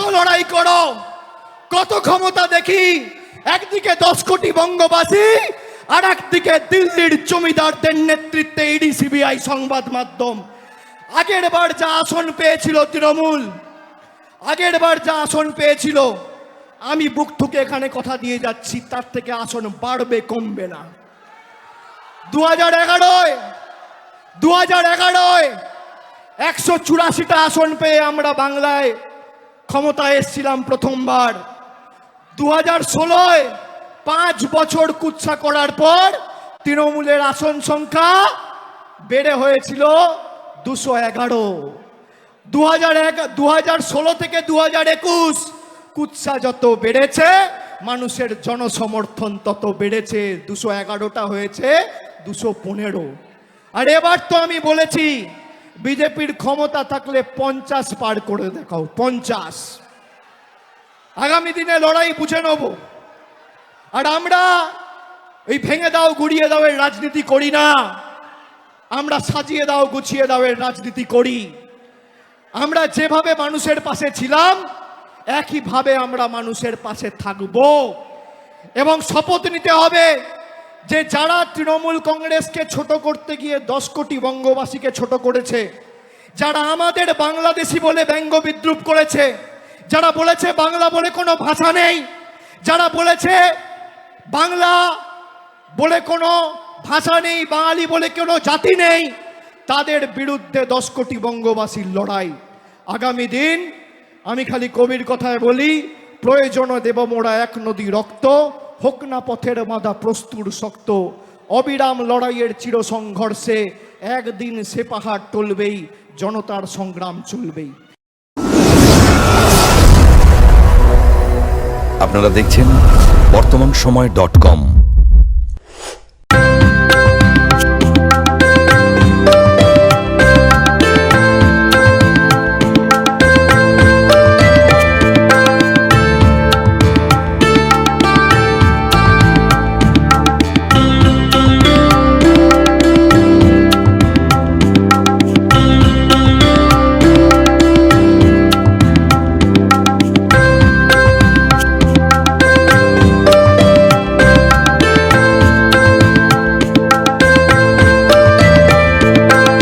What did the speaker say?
এসো লড়াই করো। কত ক্ষমতা দেখি? একদিকে দশ কোটি বঙ্গবাসী, আর একদিকে দিল্লির জমিদারদের নেতৃত্বে ইডি, সিবিআই সংবাদ মাধ্যম। আগের বার যা আসন পেয়েছিল তৃণমূল, আগের বার যা আসন পেয়েছিল, আমি বুক ঠুকে এখানে কথা দিয়ে যাচ্ছি, তার থেকে আসন বাড়বে, কমবে না। দু হাজার এগারোয় দু হাজার এগারোয় একশো চুরাশিটা আসন পেয়ে আমরা বাংলায় ক্ষমতায় এসেছিলাম প্রথমবার। দু হাজার ষোলোয় পাঁচ বছর কুৎসা করার পর তৃণমূলের আসন সংখ্যা বেড়ে হয়েছিল দুশো এগারো। দু হাজার দু হাজার ষোলো থেকে দু হাজার একুশ কুৎসা যত বেড়েছে, মানুষের জনসমর্থন তত বেড়েছে। দুশো এগারোটা হয়েছে, দুশো পনেরো। আর এবার তো আমি বলেছি বিজেপির ক্ষমতা থাকলে পঞ্চাশ পার করে দেখাও, পঞ্চাশ। আগামী দিনে লড়াই বুঝে নেব। আর আমরা এই ভেঙে দাও, গুড়িয়ে দাও এর রাজনীতি করি না। আমরা সাজিয়ে দাও, গুছিয়ে দাও এর রাজনীতি করি। আমরা যেভাবে মানুষের পাশে ছিলাম, একইভাবে আমরা মানুষের পাশে থাকব। এবং শপথ নিতে হবে। যে যারা তৃণমূল কংগ্রেসকে ছোট করতে গিয়ে দশ কোটি বঙ্গবাসীকে ছোট করেছে, যারা আমাদের বাংলাদেশি বলে ব্যঙ্গ বিদ্রুপ করেছে, যারা বলেছে বাংলা বলে কোনো ভাষা নেই, যারা বলেছে বাংলা বলে কোনো ভাষা নেই, বাঙালি বলে কোনো জাতি নেই, তাদের বিরুদ্ধে দশ কোটি বঙ্গবাসীর লড়াই। আগামী দিন আমি খালি কবির কথায় বলি, প্রয়োজন দেব মোড়া এক নদী রক্ত হোক না পথের মাদা প্রস্তুর শক্ত। অবিরাম লড়াইয়ের চির সংঘর্ষে একদিন সে পাহাড় টলবেই, জনতার সংগ্রাম চলবেই। আপনারা দেখছেন বর্তমান সময় ডট কম।